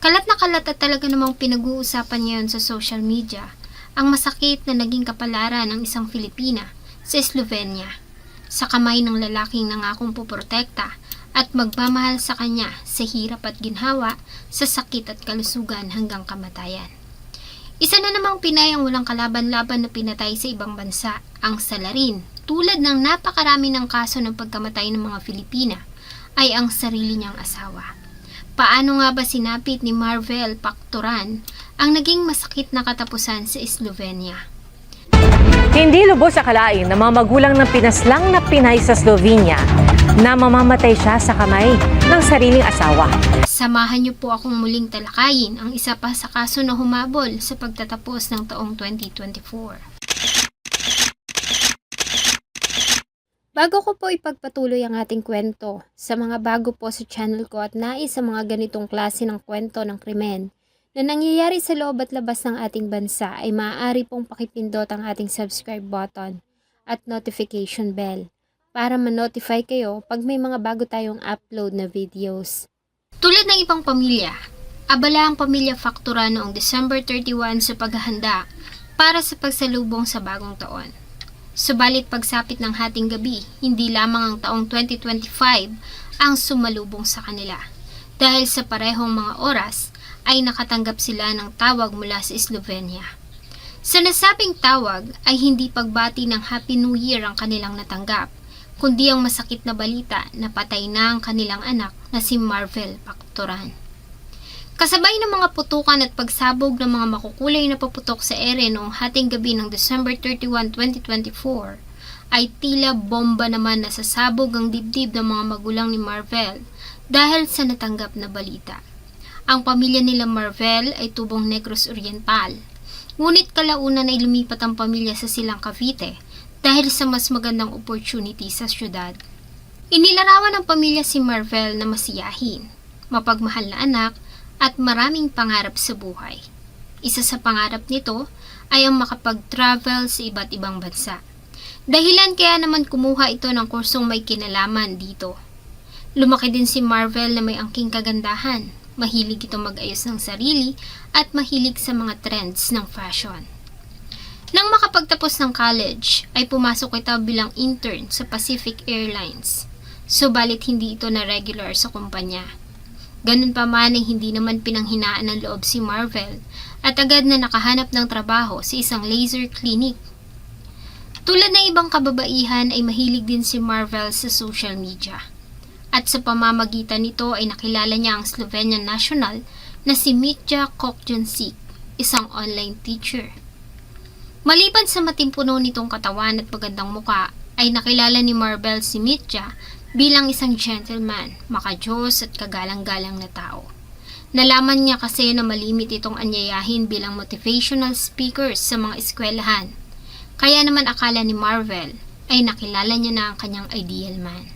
Kalat na kalat at talaga namang pinag-uusapan ngayon sa social media ang masakit na naging kapalaran ng isang Filipina sa Slovenia sa kamay ng lalaking nangakong puprotekta at magmamahal sa kanya sa hirap at ginhawa sa sakit at kalusugan hanggang kamatayan. Isa na namang Pinay ang walang kalaban-laban na pinatay sa ibang bansa, ang salarin. Tulad ng napakarami ng kaso ng pagkamatay ng mga Filipina, ay ang sarili niyang asawa. Paano nga ba sinapit ni Marvel Pactoran ang naging masakit na katapusan sa Slovenia? Hindi lubos akalain ng mga magulang ng pinaslang na Pinay sa Slovenia na mamamatay siya sa kamay ng sariling asawa. Samahan niyo po akong muling talakayin ang isa pa sa kaso na humabol sa pagtatapos ng taong 2024. Bago ko po ipagpatuloy ang ating kwento, sa mga bago po sa channel ko at nais sa mga ganitong klase ng kwento ng krimen na nangyayari sa loob at labas ng ating bansa ay maaari pong pakipindot ang ating subscribe button at notification bell para ma-notify kayo pag may mga bago tayong upload na videos. Tulad ng ibang pamilya, abala ang pamilya Faktura noong December 31 sa paghahanda para sa pagsalubong sa bagong taon. Subalit pagsapit ng hating gabi, hindi lamang ang taong 2025 ang sumalubong sa kanila. Dahil sa parehong mga oras, ay nakatanggap sila ng tawag mula sa Slovenia. Sa nasabing tawag ay hindi pagbati ng Happy New Year ang kanilang natanggap, kundi ang masakit na balita na patay na ang kanilang anak na si Marvel Pactoran. Kasabay ng mga putukan at pagsabog ng mga makukulay na paputok sa ere noong hating gabi ng December 31, 2024, ay tila bomba naman na sasabog ang dibdib ng mga magulang ni Marvel dahil sa natanggap na balita. Ang pamilya nila Marvel ay tubong Negros Oriental. Ngunit kalaunan ay lumipat ang pamilya sa Silang Cavite dahil sa mas magandang opportunity sa syudad. Inilarawan ng pamilya si Marvel na masiyahin, mapagmahal na anak, at maraming pangarap sa buhay. Isa sa pangarap nito ay ang makapag-travel sa iba't ibang bansa. Dahilan kaya naman kumuha ito ng kursong may kinalaman dito. Lumaki din si Marvel na may angking kagandahan, mahilig ito mag-ayos ng sarili at mahilig sa mga trends ng fashion. Nang makapagtapos ng college, ay pumasok ito bilang intern sa Pacific Airlines. Subalit hindi ito na regular sa kumpanya. Ganun pa man ay hindi naman pinanghinaan ng loob si Marvel at agad na nakahanap ng trabaho sa isang laser clinic. Tulad ng ibang kababaihan ay mahilig din si Marvel sa social media. At sa pamamagitan nito ay nakilala niya ang Slovenian national na si Mitja Kokjansik, isang online teacher. Maliban sa matimpuno nitong katawan at magandang muka, ay nakilala ni Marvel si Mitja bilang isang gentleman, makajos at kagalang-galang na tao. Nalaman niya kasi na malimit itong anyayahin bilang motivational speakers sa mga eskwelahan. Kaya naman akala ni Marvel ay nakilala niya na ang kanyang ideal man.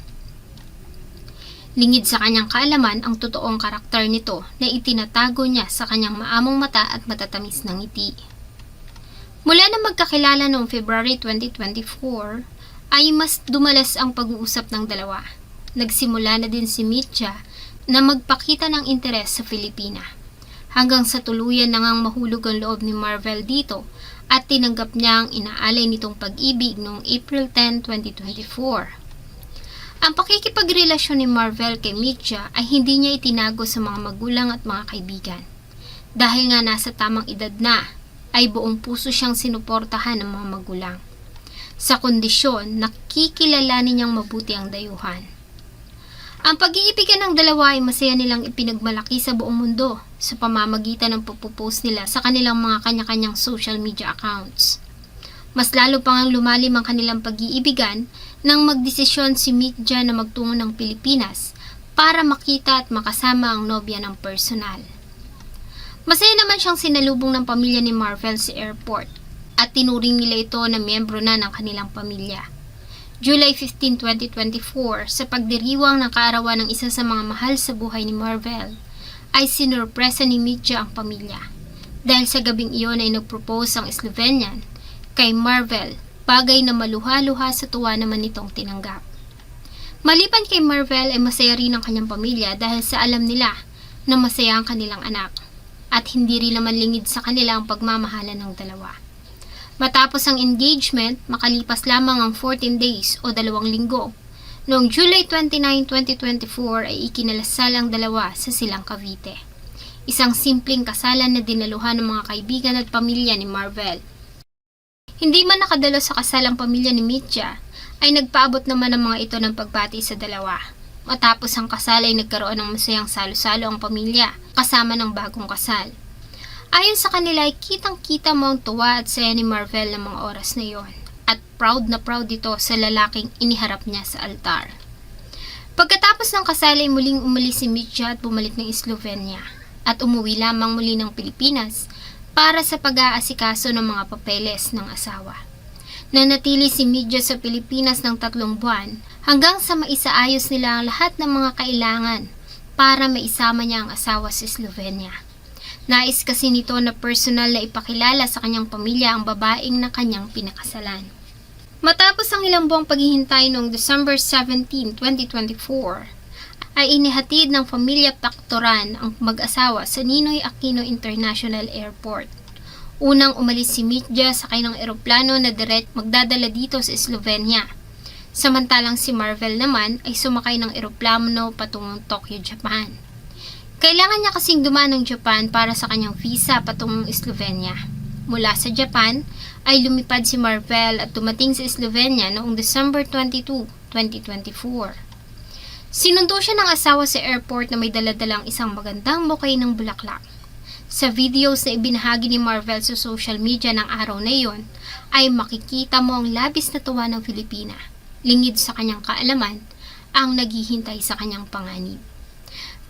Lingid sa kanyang kaalaman ang totoong karakter nito na itinatago niya sa kanyang maamong mata at matatamis ng ngiti. Mula na magkakilala noong February 2024, ay mas dumalas ang pag-uusap ng dalawa. Nagsimula na din si Mitya na magpakita ng interes sa Filipina. Hanggang sa tuluyan na ngang mahulog ang loob ni Marvel dito at tinanggap niya ang inaalay nitong pag-ibig noong April 10, 2024. Ang pakikipagrelasyon ni Marvel kay Mitya ay hindi niya itinago sa mga magulang at mga kaibigan. Dahil nga nasa tamang edad na, ay buong puso siyang sinuportahan ng mga magulang sa kondisyon na kikilalanin niyang mabuti ang dayuhan. Ang pag-iibigan ng dalawa ay masaya nilang ipinagmalaki sa buong mundo sa pamamagitan ng pagpupost nila sa kanilang mga kanya-kanyang social media accounts. Mas lalo pang ang lumalim ang kanilang pag-iibigan nang magdesisyon si Mitja na magtungo ng Pilipinas para makita at makasama ang nobya ng personal. Masaya naman siyang sinalubong ng pamilya ni Marvel sa airport at tinuring nila ito na miyembro na ng kanilang pamilya. July 15, 2024, sa pagdiriwang ng kaarawan ng isa sa mga mahal sa buhay ni Marvel, ay sinurpresa ni Mitya ang pamilya. Dahil sa gabing iyon ay nagpropose ang Slovenian kay Marvel, bagay na maluha-luha sa tuwa naman nitong tinanggap. Maliban kay Marvel ay masaya rin ang kanyang pamilya dahil sa alam nila na masaya ang kanilang anak at hindi rin naman lingid sa kanila ang pagmamahalan ng dalawa. Matapos ang engagement, makalipas lamang ang 14 days o dalawang linggo. Noong July 29, 2024 ay ikinalasal ang dalawa sa Silang Cavite. Isang simpleng kasalan na dinaluhan ng mga kaibigan at pamilya ni Marvel. Hindi man nakadalo sa kasal ang pamilya ni Mitya, ay nagpaabot naman ang mga ito ng pagbati sa dalawa. Matapos ang kasal ay nagkaroon ng masayang salo-salo ang pamilya, kasama ng bagong kasal. Ayon sa kanila ay kitang-kita mo ang tuwa at saya ni Marvel ng mga oras na iyon. At proud na proud ito sa lalaking iniharap niya sa altar. Pagkatapos ng kasal ay muling umalis si Mitya at bumalik ng Slovenia at umuwi lamang muli ng Pilipinas para sa pag-aasikaso ng mga papeles ng asawa. Nanatili si Mitya sa Pilipinas ng tatlong buwan hanggang sa maisaayos nila ang lahat ng mga kailangan para maisama niya ang asawa sa Slovenia. Nais kasi nito na personal na ipakilala sa kanyang pamilya ang babaeng na kanyang pinakasalan. Matapos ang ilang buwang paghihintay noong December 17, 2024, ay inihatid ng pamilya Pactoran ang mag-asawa sa Ninoy Aquino International Airport. Unang umalis si Mitja sakay ng eroplano na direct magdadala dito sa Slovenia. Samantalang si Marvel naman ay sumakay ng eroplano patungong Tokyo, Japan. Kailangan niya kasing dumaan ng Japan para sa kanyang visa patungong Slovenia. Mula sa Japan ay lumipad si Marvel at dumating sa Slovenia noong December 22, 2024. Sinundo siya ng asawa sa airport na may daladalang isang magandang bouquet ng bulaklak. Sa videos na ibinahagi ni Marvel sa social media ng araw na iyon, ay makikita mo ang labis na tuwa ng Filipina. Lingid sa kanyang kaalaman, ang naghihintay sa kanyang panganib.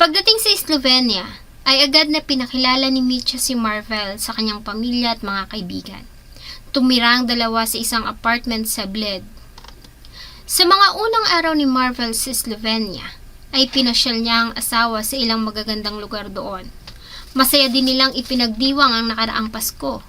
Pagdating sa Slovenia, ay agad na pinakilala ni Mitya si Marvel sa kanyang pamilya at mga kaibigan. Tumira ang dalawa sa isang apartment sa Bled. Sa mga unang araw ni Marvel sa Slovenia, ay pinasyal niya ang asawa sa ilang magagandang lugar doon. Masaya din nilang ipinagdiwang ang nakaraang Pasko.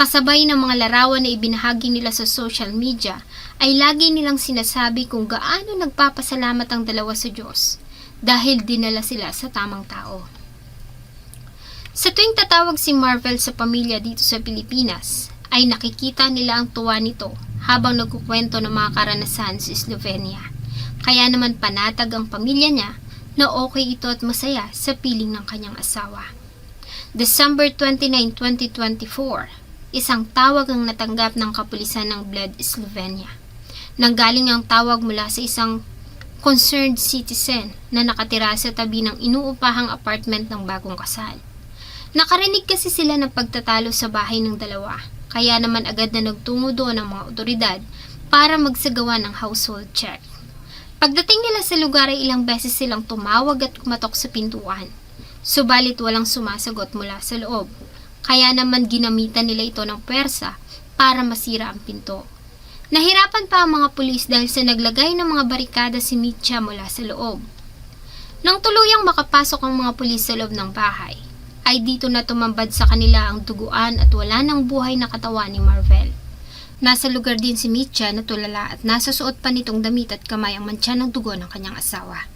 Kasabay ng mga larawan na ibinahagi nila sa social media, ay lagi nilang sinasabi kung gaano nagpapasalamat ang dalawa sa Diyos dahil dinala sila sa tamang tao. Sa tuwing tatawag si Marvel sa pamilya dito sa Pilipinas, ay nakikita nila ang tuwa nito habang nagkukwento ng mga karanasan sa Slovenia. Kaya naman panatag ang pamilya niya na okay ito at masaya sa piling ng kanyang asawa. December 29, 2024, isang tawag ang natanggap ng kapulisan ng Bled, Slovenia. Nanggaling ang tawag mula sa isang concerned citizen na nakatira sa tabi ng inuupahang apartment ng bagong kasal. Nakarinig kasi sila ng pagtatalo sa bahay ng dalawa, kaya naman agad na nagtungo doon ang mga otoridad para magsagawa ng household check. Pagdating nila sa lugar ay ilang beses silang tumawag at kumatok sa pintuan. Subalit walang sumasagot mula sa loob, kaya naman ginamitan nila ito ng pwersa para masira ang pinto. Nahirapan pa ang mga pulis dahil sa naglagay ng mga barikada si Mitya mula sa loob. Nang tuluyang makapasok ang mga pulis sa loob ng bahay, ay dito na tumambad sa kanila ang duguan at wala ng buhay na katawan ni Marvel. Nasa lugar din si Mitya na tulala at nasa suot pa nitong damit at kamay ang mantsa ng dugo ng kanyang asawa.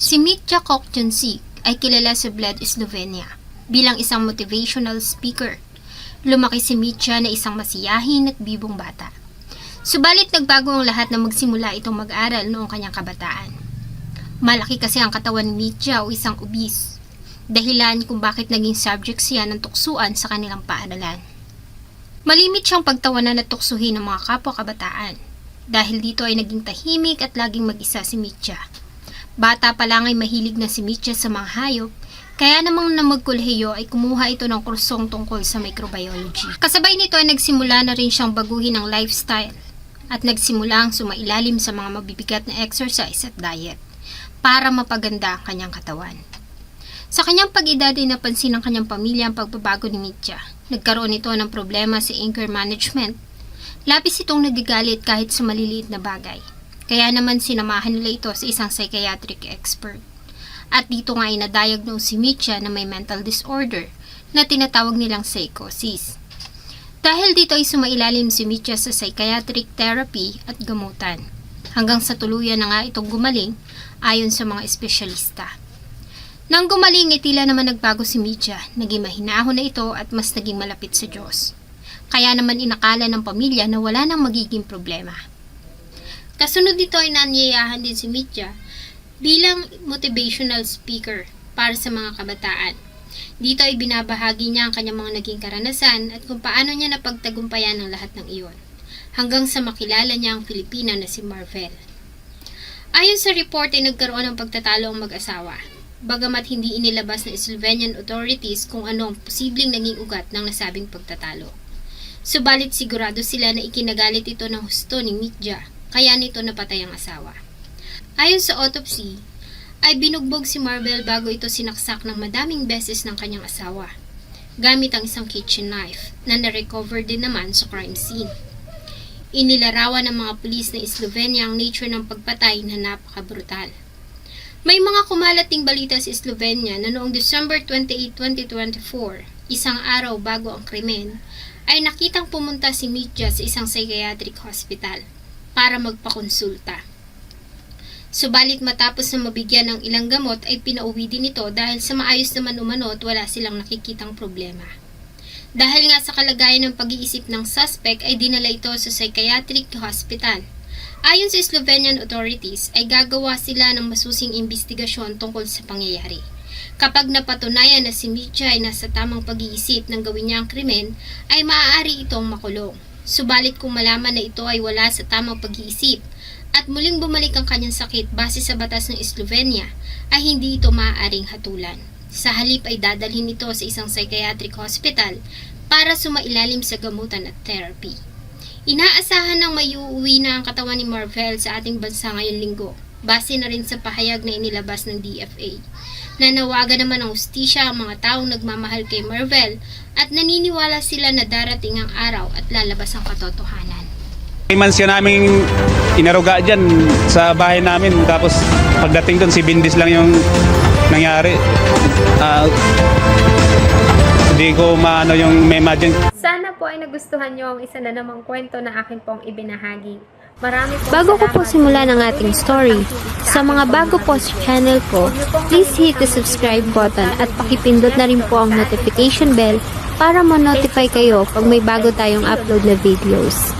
Si Mitya Kokchensik ay kilala sa Bled, Slovenia bilang isang motivational speaker. Lumaki si Mitya na isang masiyahin at bibong bata. Subalit nagbago ang lahat na magsimula itong mag-aral noong kanyang kabataan. Malaki kasi ang katawan ni Mitya o isang obese. Dahilan kung bakit naging subject siya ng tuksuan sa kanilang paaralan. Malimit siyang pagtawanan at tuksuhin ng mga kapwa kabataan. Dahil dito ay naging tahimik at laging mag-isa si Mitya. Bata pa lang ay mahilig na si Mitya sa mga hayop, kaya namang na magkolehiyo ay kumuha ito ng kursong tungkol sa microbiology. Kasabay nito ay nagsimula na rin siyang baguhin ang lifestyle at nagsimula ang sumailalim sa mga mabibigat na exercise at diet para mapaganda ang kanyang katawan. Sa kanyang pag-edad ay napansin ng kanyang pamilya ang pagbabago ni Mitya. Nagkaroon ito ng problema sa anger management. Labis itong nagigalit kahit sa maliliit na bagay. Kaya naman sinamahan nila ito sa isang psychiatric expert. At dito nga ay na-diagnose si Mitya na may mental disorder na tinatawag nilang psychosis. Dahil dito ay sumailalim si Mitya sa psychiatric therapy at gamutan. hanggang sa tuluyan na nga itong gumaling ayon sa mga espesyalista. Nang gumaling ay tila naman nagbago si Midja, naging mahinahon na ito at mas naging malapit sa Diyos. Kaya naman inakala ng pamilya na wala nang magiging problema. Kasunod nito ay nanyayahan din si Midja bilang motivational speaker para sa mga kabataan. Dito ay binabahagi niya ang kanyang mga naging karanasan at kung paano niya napagtagumpayan ang lahat ng iyon. Hanggang sa makilala niya ang Filipina na si Marvel. Ayon sa report ay nagkaroon ng pagtatalo ang mag-asawa. Bagamat hindi inilabas ng Slovenian authorities kung ano ang posibleng naging ugat ng nasabing pagtatalo. Subalit sigurado sila na ikinagalit ito ng husto ni Mitja, kaya nito napatay ang asawa. Ayon sa autopsy, ay binugbog si Marvel bago ito sinaksak ng madaming beses ng kanyang asawa, gamit ang isang kitchen knife na na-recover din naman sa crime scene. Inilarawan ng mga pulis na Slovenia ang nature ng pagpatay na napakabrutal. May mga kumalating balita sa Slovenia na noong December 28, 2024, isang araw bago ang krimen, ay nakitang pumunta si Mitja sa isang psychiatric hospital para magpakonsulta. Subalit matapos na mabigyan ng ilang gamot ay pinauwi din ito dahil sa maayos naman umano at wala silang nakikitang problema. Dahil nga sa kalagayan ng pag-iisip ng suspect ay dinala ito sa psychiatric hospital. Ayon sa Slovenian authorities ay gagawa sila ng masusing investigasyon tungkol sa pangyayari. Kapag napatunayan na si Mitya ay nasa tamang pag-iisip ng gawin niya ang krimen, ay maaari itong makulong. Subalit kung malaman na ito ay wala sa tamang pag-iisip at muling bumalik ang kanyang sakit base sa batas ng Slovenia, ay hindi ito maaaring hatulan. Sa halip ay dadalhin ito sa isang psychiatric hospital para sumailalim sa gamutan at therapy. Inaasahan ng may na ang katawan ni Marvel sa ating bansa ngayong linggo, base na rin sa pahayag na inilabas ng DFA. Nanawagan naman ng ustisya ang mga taong nagmamahal kay Marvel at naniniwala sila na darating ang araw at lalabas ang katotohanan. May mansya namin inaruga dyan sa bahay namin. Tapos pagdating doon, si Bindis lang yung nangyari. Ah, hindi ko maano yung may imagine. Sana po ay nagustuhan nyo ang isa na namang kwento na akin pong ibinahagi. Marami pong Bago ko po simulan ang ating story, sa mga bago po sa channel ko, please hit the subscribe button at pakipindot na rin po ang notification bell para ma-notify kayo pag may bago tayong upload na videos.